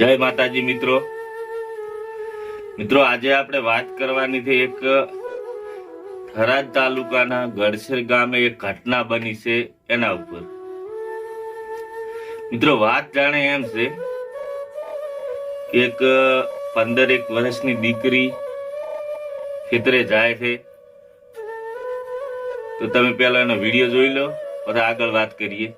જય માતાજી મિત્રો. મિત્રો, આજે આપણે વાત કરવાની છે એક થરાદ તાલુકાના ગડસર ગામે એક ઘટના બની છે એના ઉપર. મિત્રો, વાત જાણે એમ છે એક પંદર એક વર્ષની દીકરી ખેતરે જાય છે. તો તમે પહેલા એનો વીડિયો જોઈ લો પછી આગળ વાત કરીએ.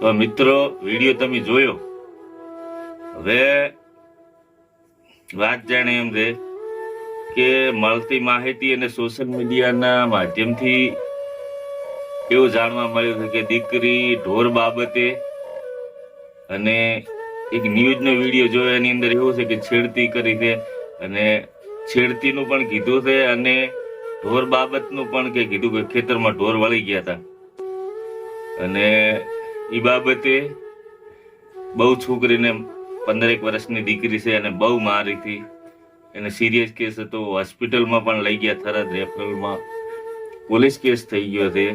તો મિત્રો, વીડિયો તમે જોયો? હવે વાત જાણે એમ છે કે મળતી માહિતી અને સોશિયલ મીડિયાના માધ્યમથી એવું જાણવા મળ્યું છે કે દીકરી ઢોર બાબતે અને એક ન્યૂઝનો વીડિયો જોયો, એની અંદર એવું છે કે છેડતી કરી છે અને છેડતીનું પણ કીધું છે અને ઢોર બાબતનું પણ કે કીધું કે ખેતરમાં ઢોર વળી ગયા હતા. અને એ બાબતે બહુ છોકરીને પંદરેક વર્ષની દીકરી છે અને બહુ મારી હતી એને સિરિયસ કેસ હતો. હોસ્પિટલમાં પણ લઈ ગયા થરાદ રેફરલમાં. પોલીસ કેસ થઈ ગયો છે.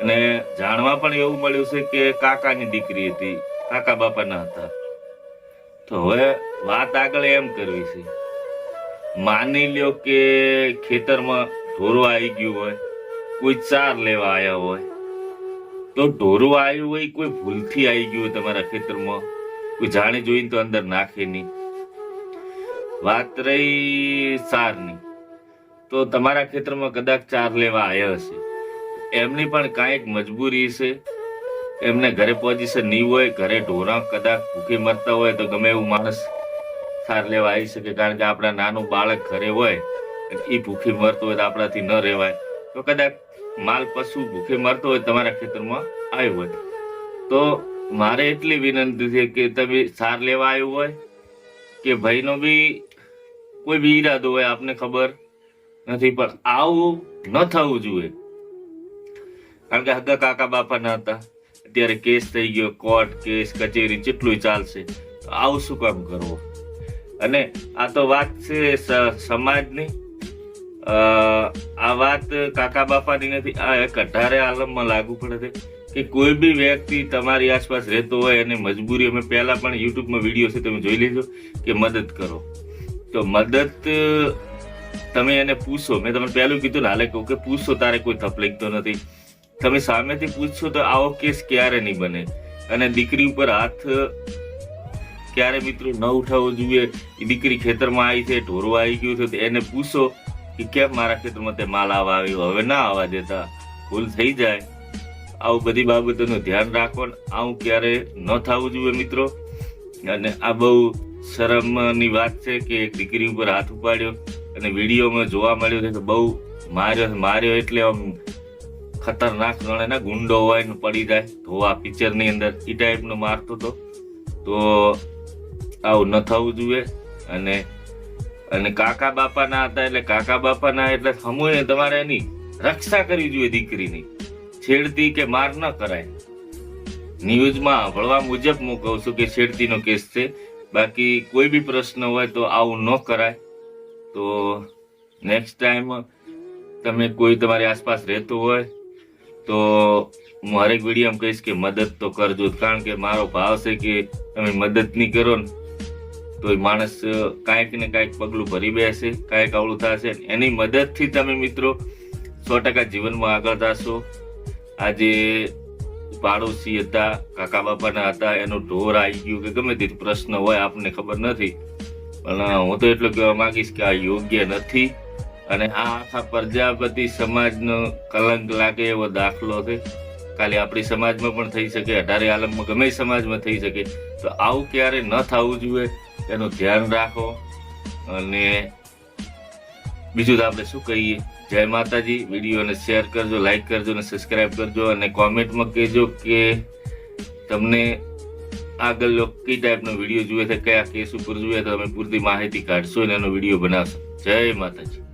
અને જાણવા પણ એવું મળ્યું છે કે કાકાની દીકરી હતી. કાકા બાપાના હતા. તો હવે વાત આગળ એમ કરવી છે. માની લ્યો કે ખેતરમાં ઢોરો આવી ગયું હોય, કોઈ ચાર લેવા આવ્યા હોય તો ઢોરો આવ્યું હોય, કોઈ ભૂલથી આવી ગયું હોય તમારા ખેતરમાં, કોઈ જાણી જોઈને તો અંદર નાખે નહીં. વાત રહી સારની. તો તમારા ખેતરમાં કદાચ ચાર લેવા આવ્યા હશે. એમની પણ કાંઈક મજબૂરી છે. એમને ઘરે પોઝિશન નહીં હોય, ઘરે ઢોરા કદાચ ભૂખી મરતા હોય તો ગમે એવું માણસ સાર લેવા આવી શકે, કારણ કે આપણા નાનું બાળક ઘરે હોય એ ભૂખી મરતું હોય તો આપણાથી ન રહેવાય. તો કદાચ માલ પશુ ભૂખે મરતો હોય તમારા ખેતરમાં આવ્યો હોય. તો મારે એટલી વિનંતી છે કે તમે સાર લેવા આવ્યું હોય કે ભાઈનો બી કોઈ બી ઈરાદો હોય, આપને ખબર નથી, પણ આવું ન થવું જોઈએ. કારણ કે હગા કાકા બાપા ના હતા. અત્યારે કેસ થઈ ગયો, કોર્ટ, કેસ, કચેરી જેટલું ચાલશે. આવું શું કામ કરવું? અને આ તો વાત છે સમાજની. આ વાત કાકા બાપાની નથી. આ એક અઢારે આલમમાં લાગુ પડે છે કે કોઈ બી વ્યક્તિ તમારી આસપાસ રહેતો હોય અને મજબૂરી, અમે પહેલાં પણ યુટ્યુબમાં વીડિયો છે, તમે જોઈ લેજો કે મદદ કરો. તો મદદ, તમે એને પૂછો. મેં તમને પહેલું કીધું ને, હાલે કહું કે પૂછો, તારે કોઈ તકલીફ તો નથી. તમે સામેથી પૂછશો તો આવો કેસ ક્યારે નહીં બને? અને દીકરી ઉપર હાથ ક્યારે મિત્રો ન ઉઠાવવો જોઈએ? દીકરી ખેતરમાં આવી છે ઢોરો આવી ગયું છે એને પૂછો કે કેમ મારા ખેતરમાં તે માલ આવવા આવ્યો. હવે ના આવવા દેતા. ભૂલ થઈ જાય. આવું બધી બાબતોનું ધ્યાન રાખવાનું. આવું ક્યારે ન થવું જોઈએ મિત્રો. અને આ બહુ શરમની વાત છે કે એક દીકરી ઉપર હાથ ઉપાડ્યો અને વિડીયોમાં જોવા મળ્યો છે કે બહુ માર્યો માર્યો એટલે આમ ખતરનાક ગણે ને ગુંડો હોય ને પડી જાય. ધોવા પિક્ચરની અંદર એ ટાઈપનો મારતો હતો તો આવું ન થવું જોઈએ. અને અને કાકા બાપાના હતા એટલે કાકા બાપાના એટલે સમૂહે તમારે એની રક્ષા કરવી જોઈએ દીકરીની. છેડતી કે માર ન કરાય. ન્યૂઝમાં વળવા મુજબ હું કહું છું કે છેડતીનો કેસ છે. બાકી કોઈ બી પ્રશ્ન હોય તો આવું ન કરાય. તો નેક્સ્ટ ટાઈમ તમે કોઈ તમારી આસપાસ રહેતું હોય તો હું હરેક વીડિયો કહીશ કે મદદ તો કરજો. કારણ કે મારો ભાવ છે કે તમે મદદ નહીં કરો ને તો માણસ કાંઈક ને કાંઈક પગલું ભરી બેસે, કાંઈક અવળું થશે. એની મદદથી તમે મિત્રો સો ટકા જીવનમાં આગળ થશો. આજે પાડોશી હતા, કાકા બાપાના હતા, એનો ઢોર આવી ગયું કે ગમે તે પ્રશ્ન હોય આપણને ખબર નથી. પણ હું તો એટલું કહેવા માંગીશ કે આ યોગ્ય નથી. અને આ આખા પ્રજાપતિ સમાજનો કલંક લાગે એવો દાખલો છે. ખાલી આપણી સમાજમાં પણ થઈ શકે, અઢારે આલમમાં ગમે સમાજમાં થઈ શકે. તો આવું ક્યારે ન થવું જોઈએ. એનું ધ્યાન રાખો અને બીજું તો આપણે શું કહીએ? જય માતાજી. વિડીયોને શેર કરજો લાઈક કરજો અને સબસ્ક્રાઈબ કરજો અને કોમેન્ટમાં કહેજો કે તમને આગળ કઈ ટાઈપનો વીડિયો જોઈએ છે, કયા કેસ ઉપર જોઈએ તો તમે પૂરતી માહિતી કાઢશો અને એનો વીડિયો બનાવશો. જય માતાજી.